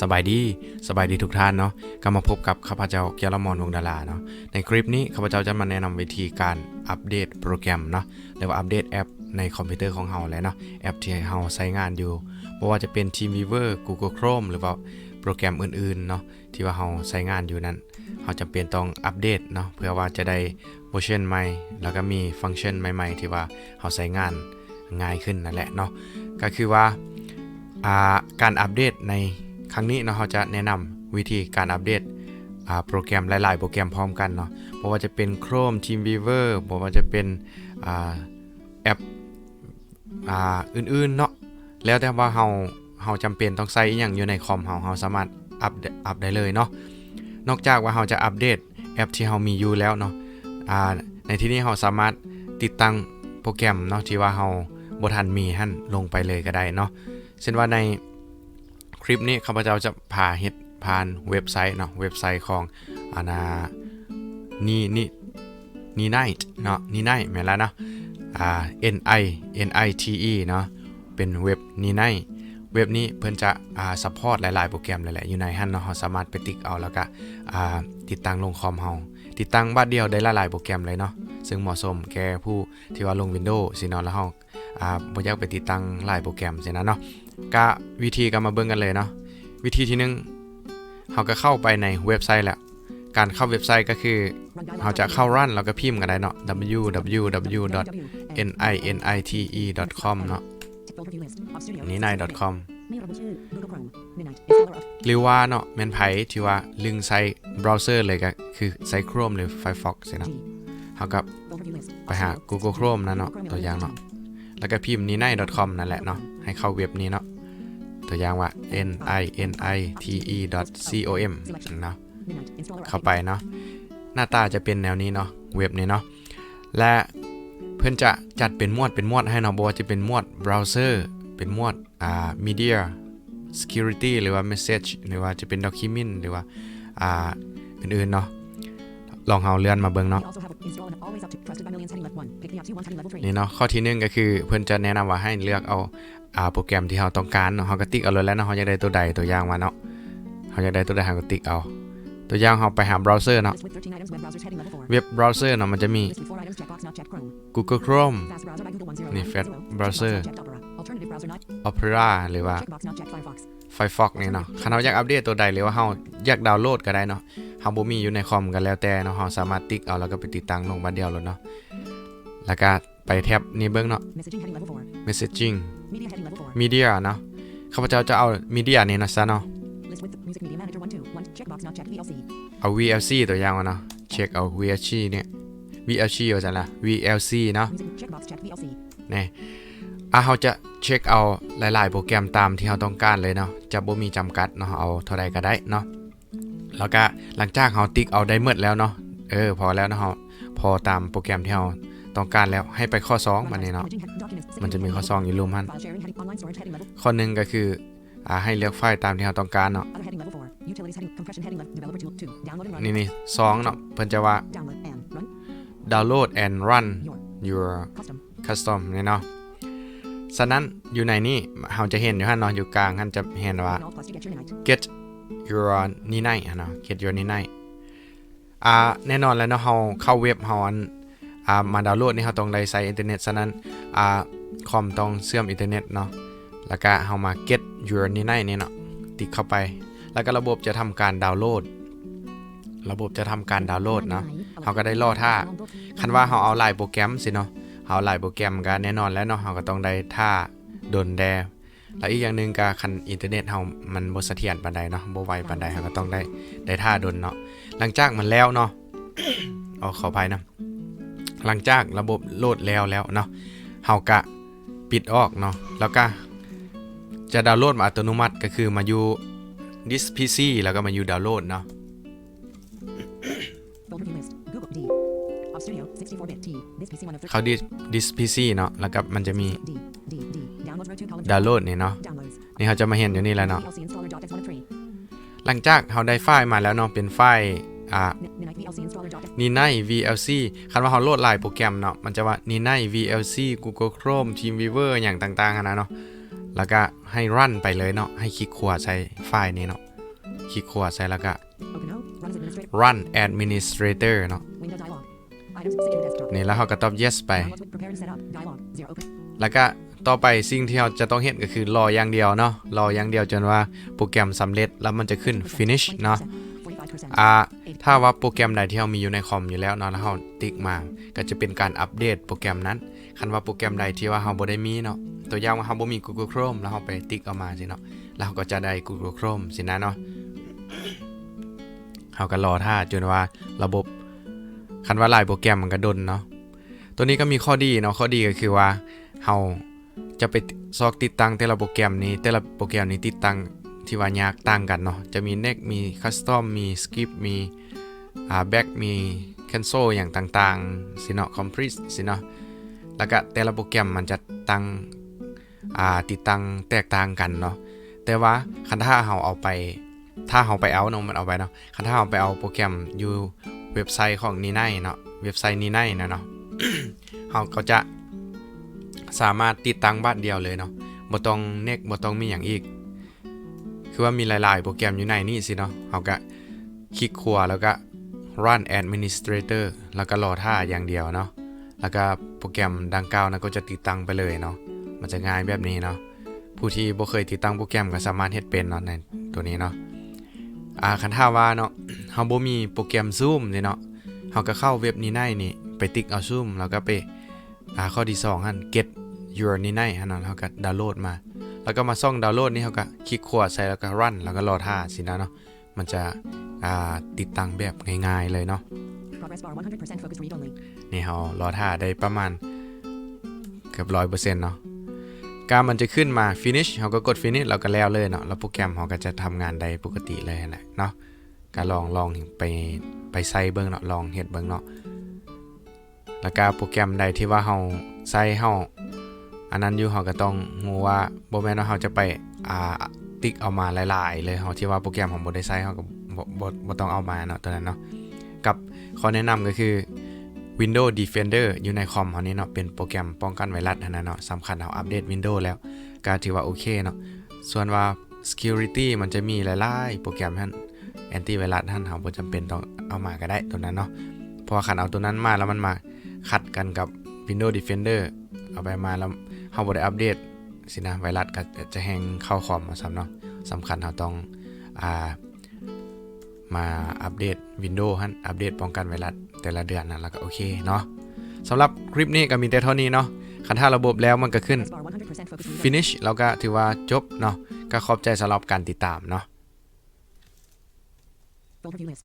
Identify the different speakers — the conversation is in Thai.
Speaker 1: สบายดีสบายดีทุกท่านเนาะก็มาพบกับข้าพเจ้าเกียรมอนวงดาราเนาะในคลิปนี้ข้าพเจ้าจะมาแนะนำวิธีการอัปเดตโปรแกรมเนาะหรือว่าอัปเดตแอปในคอมพิวเตอร์ของเราแหละเนาะแอปที่เราใช้งานอยู่บ่ว่าจะเป็น Teamweaver Google Chrome หรือว่าโปรแกรมอื่นๆเนาะที่ว่าเราใช้งานอยู่นั้นเราจำเป็นต้องอัปเดตเนาะเพื่อว่าจะได้เวอร์ชันใหม่ แล้วก็มีฟังก์ชันใหม่ ๆ ที่ว่าเราใช้งานง่ายขึ้นนั่นแหละเนาะก็คือว่าการอัปเดตใน ครั้งนี้เนาะเราจะแนะนำวิธีการอัปเดตโปรแกรมหลายๆ โปรแกรมพร้อมกันเนาะเพราะว่าจะเป็น Chrome Teamweaver บอกว่าจะเป็นอแอปอื่นๆเนาะแล้วแต่ว่าเราเราจำเป็นต้องใส่อย่างอยู่ในคอมเราเราสามารถอัปอัปได้เลยเนาะนอกจากว่าเราจะอัปเดตแอปที่เรามีอยู่แล้วเนาะในที่นี้เราสามารถติดตั้งโปรแกรมเนาะที่ว่าเราบทันมีหั่นลงไปเลยก็ได้เนาะเช่นว่าใน คลิปนี้ข้าพเจ้าจะพาเฮ็ดผ่านเว็บไซต์เนาะเว็บไซต์ของอานานี่นี่นี่ไนท์เนาะนี่ไนท์แม่นแล้วเนาะอ่า N I N I T E เนาะเป็นเว็บนี่ไนท์เว็บนี้เพิ่นจะอ่าซัพพอร์ตหลาย ๆ โปรแกรมหลายๆอยู่ในหั่นเนาะเราสามารถไปติ๊กเอาแล้วก็อ่าติดตั้งลงคอมเฮาติดตั้งบัดเดียวได้หลายๆโปรแกรมเลยเนาะซึ่งเหมาะสมแก่ผู้ที่ว่าลง Windows สิเนาะแล้วเฮาอ่าบ่อยากไปติดตั้งหลายโปรแกรมสินะเนาะ ก็วิธีก็มาเบิ่งกันเลยเนาะวิธีที่หนึ่งเราก็เข้าไปในเว็บไซต์แหละการเข้าเว็บไซต์ก็คือเราจะเข้ารันแล้วก็พิมพ์กันได้เนาะ www.ninite.com เนาะนี่นาย .com หรือว่าเนาะแมนไพที่ว่าลึงใช้เบราว์เซอร์เลยก็คือใช้ Chrome หรือ Firefox สินะเขาก็ไปหา Google Chrome นะเนาะตัวอย่างเนาะแล้วก็พิมพ์นี่นาย .com นั่นแหละเนาะ ให้เข้าเว็บนี้เนาะตัวอย่างว่า n i n i t e com เนาะเข้าไปเนาะหน้าตาจะเป็นแนวนี้เนาะเว็บนี้เนาะและเพื่อนจะจัดเป็นหมวดเป็นหมวดให้เนาะบอกว่าจะเป็นหมวดเบราว์เซอร์เป็นหมวดอ่า media security หรือว่า message หรือว่าจะเป็น document หรือว่าอ่าอื่นๆเนาะลองเอาเลื่อนมาเบิ่งเนาะนี่เนาะข้อที่หนึ่งก็คือเพื่อนจะแนะนำว่าให้เลือกเอา อ่าโปรแกรมที่เราต้องการเนาะเราก็ติ๊กเอาเลยแล้วเนาะเราอยากได้ตัวใดตัวอย่างมาเนาะเราอยากได้ตัวใดเราก็ติ๊กเอา ตัวอย่างเราไปหาเบราว์เซอร์เนาะเว็บเบราว์เซอร์เนาะมันจะมี Google Chrome นี่ Fast Browser Opera หรือว่า Firefox นี่เนาะคันเราอยากอัปเดตตัวใดหรือว่าเราอยากดาวน์โหลดก็ได้เนาะเราบ่มีอยู่ในคอมกันแล้วแต่เนาะเราสามารถติ๊กเอาแล้วก็ไปติดตั้งลงบัดเดียวเลยเนาะแล้วก็ ไปแท็บนี้เบิ่งเนาะ messaging media เนาะข้าพเจ้าจะเอา media นี่นะซะเนาะเอา VLC ตัวอย่างมาเนาะเช็คเอา VLC เนี่ย VLC เอาจังละ VLC เนาะนี่อะเราจะเช็คเอาหลาย ๆ โปรแกรมตามที่เราต้องการเลยเนาะจะบ่มีจำกัดเนาะเอาเท่าใดก็ได้เนาะแล้วก็หลังจากเราติ๊กเอาได้หมดแล้วเนาะเออพอแล้วเนาะเราพอตามโปรแกรมที่เรา ต้องการแล้วให้ไปข้อ2มันนี่เนาะมันจะมีข้อ2อยู่รวมมันข้อหนึ่งก็คืออ่าให้เลือกไฟล์ตามที่เราต้องการเนาะนี่นี่สองเนาะเพิ่นจะว่า download and run your custom นี่เนาะฉะนั้นอยู่ในนี้เราจะเห็นอยู่ฮั่นเนาะอยู่กลางฮั่นจะเห็นว่า get your นี่ไนอะเนาะ get your นี่ไนอ่าแน่นอนแล้วเนาะเฮาเข้าเว็บเฮาอัน อ่ามาดาวน์โหลดนี่เฮาต้องได้ใช้อินเทอร์เน็ตฉะนั้นอ่าคอมต้องเชื่อมอินเทอร์เน็ตเนาะแล้วก็เฮามา get your นี่ไนนี่เนาะติ๊กเข้าไป แล้วก็ระบบจะทำการดาวน์โหลด ระบบจะทำการดาวน์โหลดเนาะเขาก็ได้รอท่าคันว่าเขาเอาหลายโปรแกรมสิเนาะเขาหลายโปรแกรมก็แน่นอนแล้วเนาะเขาก็ต้องได้ท่าโดนแดแล้วอีกอย่างหนึ่งก็คันอินเทอร์เน็ตเขามันบ่เสถียรปานใดเนาะบ่ไวปานใดเขาก็ต้องได้ได้ท่าโดนเนาะหลังจากมันแล้วเนาะเอขออภัยนะ หลังจากระบบโหลดแล้วแล้วเนาะเขาก็ปิดออกเนาะแล้วก็จะดาวน์โหลดมาอัตโนมัติก็คือมาอยู่ this PC แล้วก็มาอยู่ดาวน์โหลดเนาะเขาดิ this PC เนาะแล้วก็มันจะมีดาวน์โหลดนี่เนาะนี่เขาจะมาเห็นอยู่นี่แล้วเนาะหลังจากเขาได้ไฟล์มาแล้วเนาะเป็นไฟล์ อ่านี่ใน VLC คันว่าเขาโหลดหลายโปรแกรมเนาะมันจะว่านี่ใน VLC Google Chrome Teamweaver อย่างต่างๆอะนะเนาะแล้วก็ให้รันไปเลยเนาะให้คลิกขวาใส่ไฟล์นี้เนาะคลิกขวาใส่แล้วก็
Speaker 2: Open O. Run as administrator.
Speaker 1: run administrator เนาะ
Speaker 2: Window dialog. Items. Secure desktop.
Speaker 1: นี่แล้วเขาก็ตอบ yes ไป
Speaker 2: Downloads with prepare and set up. Dialog. Zero. Open.
Speaker 1: แล้วก็ต่อไปสิ่งที่เราจะต้องเห็นก็คือรออย่างเดียวเนาะรออย่างเดียวจนว่าโปรแกรมสำเร็จแล้วมันจะขึ้น finish เนาะ
Speaker 2: 45%.
Speaker 1: อ่าถ้าว่าโปรแกรมใดที่เรามีอยู่ในคอมอยู่แล้วเนาะแล้วเราติ๊กมา ก็จะเป็นการอัปเดตโปรแกรมนั้น คันว่าโปรแกรมใดที่ว่าเราบ่ได้มีเนาะ ตัวอย่างว่าเราบ่มี Google Chrome แล้วเราไปติ๊กเอามาสิเนาะ แล้วเราก็จะได้ Google Chrome สินะเนาะเราก็รอท่าจนว่าระบบคันว่าหลายโปรแกรมมันก็ดนเนาะ ตัวนี้ก็มีข้อดีเนาะ ข้อดีก็คือว่าเราจะไปซอกติดตั้งแต่ละโปรแกรมนี้แต่ละโปรแกรมนี้ติดตั้ง ที่ว่ายากต่างกันเนาะจะมี Next มี Custom มี Skip มีอ่า Back มี Cancel อย่างต่างๆสิเนาะ Complete สิเนาะแล้วก็แต่ละโปรแกรมมันจะตั้งอ่าติดตั้งแตกต่างกันเนาะแต่ว่าคันถ้าเราเอาไปถ้าเราไปเอาเนาะมันเอาไปเนาะคันถ้าเราไปเอาโปรแกรมอยู่เว็บไซต์ของนีไนเนาะเว็บไซต์นีไนนะเนาะเราก็จะสามารถติดตั้งบ้านเดียวเลยเนาะบ่ต้องเน็กบ่ต้องมีอย่างอีก คือว่ามีหลาย ๆ โปรแกรมอยู่ในนี่สิเนาะเราก็คลิกขวาแล้วก็ run administrator แล้วก็รอท่าอย่างเดียวเนาะ แล้วก็โปรแกรมดังกล่าวนั้นก็จะติดตั้งไปเลยเนาะ มันจะง่ายแบบนี้เนาะ ผู้ที่บ่เคยติดตั้งโปรแกรมก็สามารถเฮ็ดเป็นเนาะในตัวนี้เนาะ อ่าคันถ้าว่าเนาะเฮาบ่มีโปรแกรม Zoom นี่เนาะเฮาก็เข้าเว็บนี้ได้นี่ไปติ๊กเอา Zoom แล้วก็ไปอ่าข้อที่2หั่น get your นี่ได้หั่นเนาะแล้วก็ดาวน์โหลดมา แล้วก็มาซ่องดาวน์โหลดนี่เฮาก็คลิกขวาใส่แล้วก็ run แล้วก็รอท่าสินะเนาะมันจะอ่าติดตั้งแบบง่ายๆเลยเนาะ
Speaker 2: Progress bar 100% focus read only.
Speaker 1: นี่เรารอท่าได้ประมาณเกือบร้อยเปอร์เซ็นต์เนาะการมันจะขึ้นมา finish เราก็กด finish เราก็แล้วเลยเนาะแล้วโปรแกรมเราก็จะทำงานได้ปกติเลยนะเนาะก็ลองลองไปไปใส่เบิ่งเนาะลองเฮ็ดเบิ่งเนาะแล้วก็โปรแกรมใดที่ว่าเราใส่เรา อันนั้นอยู่เราก็ต้องรู้ว่าบ่แม่นว่าเราจะไปอ่าติ๊กเอามาหลาย ๆ เลยเราที่ว่าโปรแกรมของบ่ได้ใส่เราก็บ่บ่ต้องเอามาเนาะตัวนั้นเนาะกับข้อแนะนำก็คือ Windows Defender อยู่ในคอมเฮานี้เนาะเป็นโปรแกรมป้องกันไวรัสอันนั้นเนาะสำคัญเอาอัปเดต Windows แล้วก็ถือว่าโอเคเนาะส่วนว่า Security มันจะมีหลาย ๆ โปรแกรมท่านแอนตี้ไวรัสท่านเราบ่จำเป็นต้องเอามาก็ได้ตัวนั้นเนาะเพราะว่าคันเอาตัวนั้นมาแล้วมันมาขัดกันกับ Windows Defender เอาไปมาแล้วเฮาบ่ได้อัปเดตสินะไวรัสก็จะแฮงเข้าคอมมาซ้ำเนาะสำคัญเราต้องอ่ามาอัปเดต Windows ฮั่นอัปเดตป้องกันไวรัสแต่ละเดือนนะแล้วก็โอเคเนาะสำหรับคลิปนี้ก็มีแต่เท่านี้เนาะคันถ้าระบบแล้วมันก็ขึ้น finish แล้วก็ถือว่าจบเนาะก็ขอบใจสำหรับการติดตามเนาะ